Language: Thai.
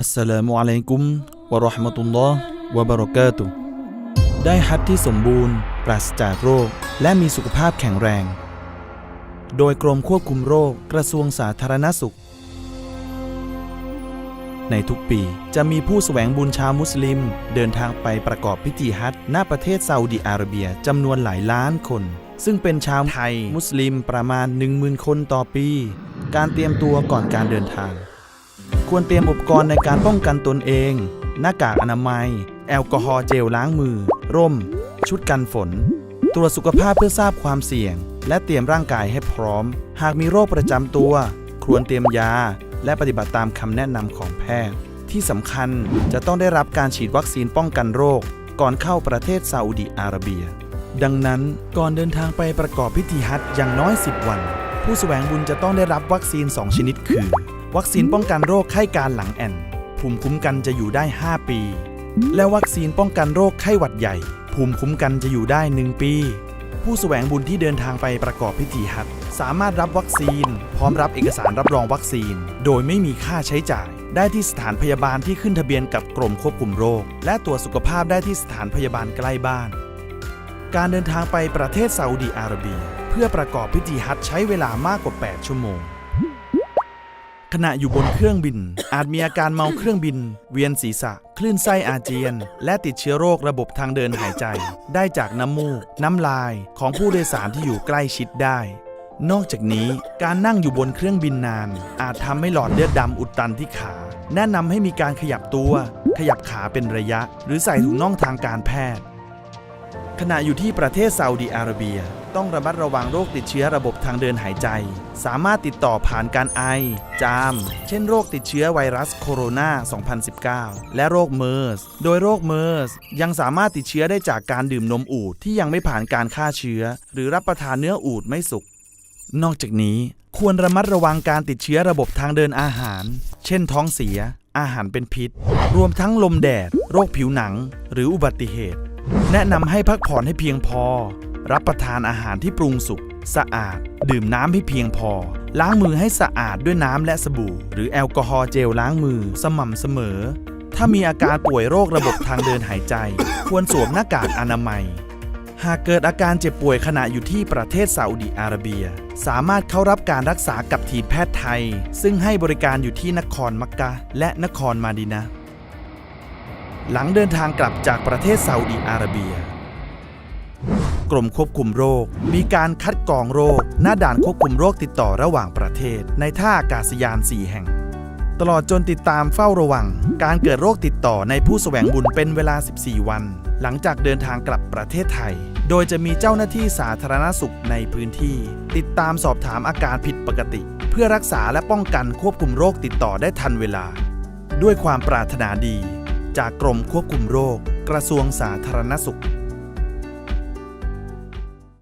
อัสสลามุอะลัยกุมวะราะห์มะตุลลอฮ์วะบะเราะกาตุได้ฮัจญ์ที่สมบูรณ์ ปราศจากโรค และมีสุขภาพแข็งแรง โดยกรมควบคุมโรคกระทรวงสาธารณสุข ในทุกปีจะมีผู้แสวงบุญชาวมุสลิม เดินทางไปประกอบพิธีฮัจญ์ณประเทศซาอุดิอาระเบียจำนวนหลายล้านคน ซึ่งเป็นชาวไทย มุสลิมประมาณ 10,000 คนต่อปี การเตรียมตัวก่อนการเดินทาง ควรเตรียมอุปกรณ์ในการป้องกันตนเอง หน้ากากอนามัย แอลกอฮอล์เจลล้างมือ ร่ม ชุดกันฝน ตรวจสุขภาพเพื่อทราบความเสี่ยง และเตรียมร่างกายให้พร้อม หากมีโรคประจำตัว ควรเตรียมยา และปฏิบัติตามคำแนะนำของแพทย์ ที่สำคัญจะต้องได้รับการฉีดวัคซีนป้องกันโรค ก่อนเข้าประเทศซาอุดิอาระเบีย ดังนั้นก่อนเดินทางไปประกอบพิธีฮัจญ์อย่างน้อย 10 วัน ผู้แสวงบุญจะต้องได้รับวัคซีน 2 ชนิดคือ วัคซีนป้องกันโรคไข้การหลังแอนภูมิคุ้มกันจะอยู่ได้ 5 ปี และวัคซีนป้องกันโรคไข้หวัดใหญ่ ภูมิคุ้มกันจะอยู่ได้ 1 ปี ผู้แสวงบุญที่เดินทางไปประกอบพิธีฮัจญ์สามารถรับวัคซีน พร้อมรับเอกสารรับรองวัคซีน โดยไม่มีค่าใช้จ่าย ได้ที่สถานพยาบาลที่ขึ้นทะเบียนกับกรมควบคุมโรค และตรวจสุขภาพได้ที่สถานพยาบาลใกล้บ้าน การเดินทางไปประเทศซาอุดีอาระเบีย เพื่อประกอบพิธีฮัจญ์ใช้เวลามากกว่า 8 ชั่วโมง ขณะอยู่บนเครื่องบิน อาจมีอาการเมาเครื่องบิน เวียนศีรษะ คลื่นไส้อาเจียน และติดเชื้อโรคระบบทางเดินหายใจ ได้จากน้ำมูก น้ำลายของผู้โดยสารที่อยู่ใกล้ชิดได้ นอกจากนี้การนั่งอยู่บนเครื่องบินนาน อาจทำให้หลอดเลือดดำอุดตันที่ขา แนะนำให้มีการขยับตัว ขยับขาเป็นระยะ หรือใส่ถุงน่องทางการแพทย์ ขณะอยู่ที่ประเทศซาอุดีอาระเบีย ต้องระมัดระวังโรคติดเชื้อระบบทางเดินหายใจ สามารถติดต่อผ่านการไอ จาม เช่นโรคติดเชื้อไวรัสโคโรนา 2019 และโรคเมอร์ส โดยโรคเมอร์ส ยังสามารถติดเชื้อได้จากการดื่มนมอูฐที่ยังไม่ผ่านการฆ่าเชื้อ หรือรับประทานเนื้ออูฐไม่สุก นอกจากนี้ควรระมัดระวังการติดเชื้อระบบทางเดินอาหาร เช่นท้องเสีย อาหารเป็นพิษ รวมทั้งลมแดด โรคผิวหนัง หรืออุบัติเหตุ แนะนำให้พักผ่อนให้เพียงพอ รับประทานอาหารที่ปรุงสุกสะอาด ดื่มน้ำให้เพียงพอ ล้างมือให้สะอาดด้วยน้ำและสบู่ หรือแอลกอฮอล์เจลล้างมือ สม่ำเสมอ ถ้ามีอาการป่วยโรคระบบทางเดินหายใจ ควรสวมหน้ากากอนามัย หากเกิดอาการเจ็บป่วยขณะอยู่ที่ประเทศซาอุดิอาระเบีย สามารถเข้ารับการรักษากับทีมแพทย์ไทย ซึ่งให้บริการอยู่ที่นครมักกะและนครมาดินะหลังเดินทางกลับจากประเทศซาอุดิอาระเบีย กรมควบคุมโรค มีการคัดกรองโรค หน้าด่านควบคุมโรคติดต่อระหว่างประเทศ ในท่าอากาศยาน 4 แห่ง ตลอดจนติดตามเฝ้าระวัง การเกิดโรคติดต่อในผู้แสวงบุญเป็นเวลา 14 วัน หลังจากเดินทางกลับประเทศไทย โดยจะมีเจ้าหน้าที่สาธารณสุขในพื้นที่ ติดตามสอบถามอาการผิดปกติ เพื่อรักษาและป้องกันควบคุมโรคติดต่อได้ทันเวลา ด้วยความปรารถนาดี จากกรมควบคุมโรค กระทรวงสาธารณสุข